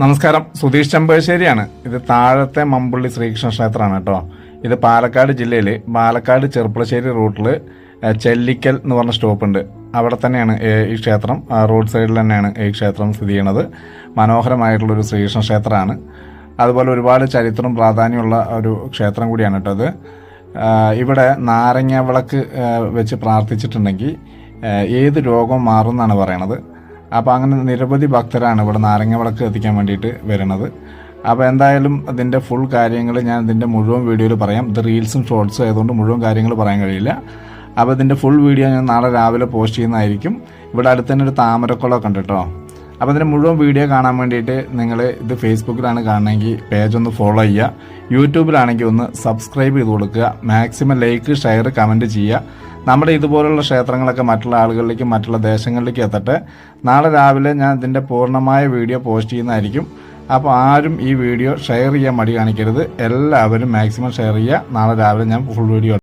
നമസ്കാരം. സുധീഷ് ചെമ്പേശ്ശേരിയാണ് ഇത് താഴത്തെ മമ്പുള്ളി ശ്രീകൃഷ്ണ ക്ഷേത്രമാണ് കേട്ടോ. ഇത് പാലക്കാട് ജില്ലയിൽ പാലക്കാട് ചെറുപ്പളശ്ശേരി റൂട്ടിൽ ചെല്ലിക്കൽ എന്ന് പറഞ്ഞ സ്റ്റോപ്പ് ഉണ്ട് അവിടെ തന്നെയാണ് ഈ ക്ഷേത്രം. റോഡ് സൈഡിൽ തന്നെയാണ് ഈ ക്ഷേത്രം സ്ഥിതി ചെയ്യണത് മനോഹരമായിട്ടുള്ളൊരു ശ്രീകൃഷ്ണ ക്ഷേത്രമാണ്. അതുപോലെ ഒരുപാട് ചരിത്രം പ്രാധാന്യമുള്ള ഒരു ക്ഷേത്രം കൂടിയാണ് കേട്ടോ അത് ഇവിടെ നാരങ്ങ വിളക്ക് വെച്ച് പ്രാർത്ഥിച്ചിട്ടുണ്ടെങ്കിൽ ഏത് രോഗം മാറും എന്നാണ് പറയണത്. അപ്പോൾ അങ്ങനെ നിരവധി ഭക്തരാണ് ഇവിടെ നാരങ്ങ വിളക്ക് എത്തിക്കാൻ വേണ്ടിയിട്ട് വരുന്നത്. അപ്പോൾ എന്തായാലും അതിന്റെ ഫുൾ കാര്യങ്ങൾ ഞാൻ ഇതിന്റെ മുഴുവൻ വീഡിയോയിൽ പറയാം. ഇത് റീൽസും ഷോർട്സും ആയതുകൊണ്ട് മുഴുവൻ കാര്യങ്ങൾ പറയാൻ കഴിയില്ല. അപ്പോൾ ഇതിന്റെ ഫുൾ വീഡിയോ ഞാൻ നാളെ രാവിലെ പോസ്റ്റ് ചെയ്യുന്നതായിരിക്കും. ഇവിടെ അടുത്ത് തന്നെ ഒരു താമരക്കുളമൊക്കെ ഉണ്ട് കേട്ടോ. അപ്പോൾ ഇതിന്റെ മുഴുവൻ വീഡിയോ കാണാൻ വേണ്ടിയിട്ട് നിങ്ങൾ ഇത് ഫേസ്ബുക്കിലാണ് കാണണമെങ്കിൽ പേജ് ഒന്ന് ഫോളോ ചെയ്യുക. യൂട്യൂബിലാണെങ്കിൽ ഒന്ന് സബ്സ്ക്രൈബ് ചെയ്ത് കൊടുക്കുക. മാക്സിമം ലൈക്ക് ഷെയർ കമന്റ് ചെയ്യുക. നമ്മുടെ ഇതുപോലുള്ള ക്ഷേത്രങ്ങളൊക്കെ മറ്റുള്ള ആളുകളിലേക്കും മറ്റുള്ള ദേശങ്ങളിലേക്കും എത്തട്ടെ. നാളെ രാവിലെ ഞാൻ ഇതിന്റെ പൂർണമായ വീഡിയോ പോസ്റ്റ് ചെയ്യുന്നതായിരിക്കും. അപ്പോൾ ആരും ഈ വീഡിയോ ഷെയർ ചെയ്യാൻ മടി കാണിക്കരുത്. എല്ലാവരും മാക്സിമം ഷെയർ ചെയ്യുക. നാളെ രാവിലെ ഞാൻ ഫുൾ വീഡിയോ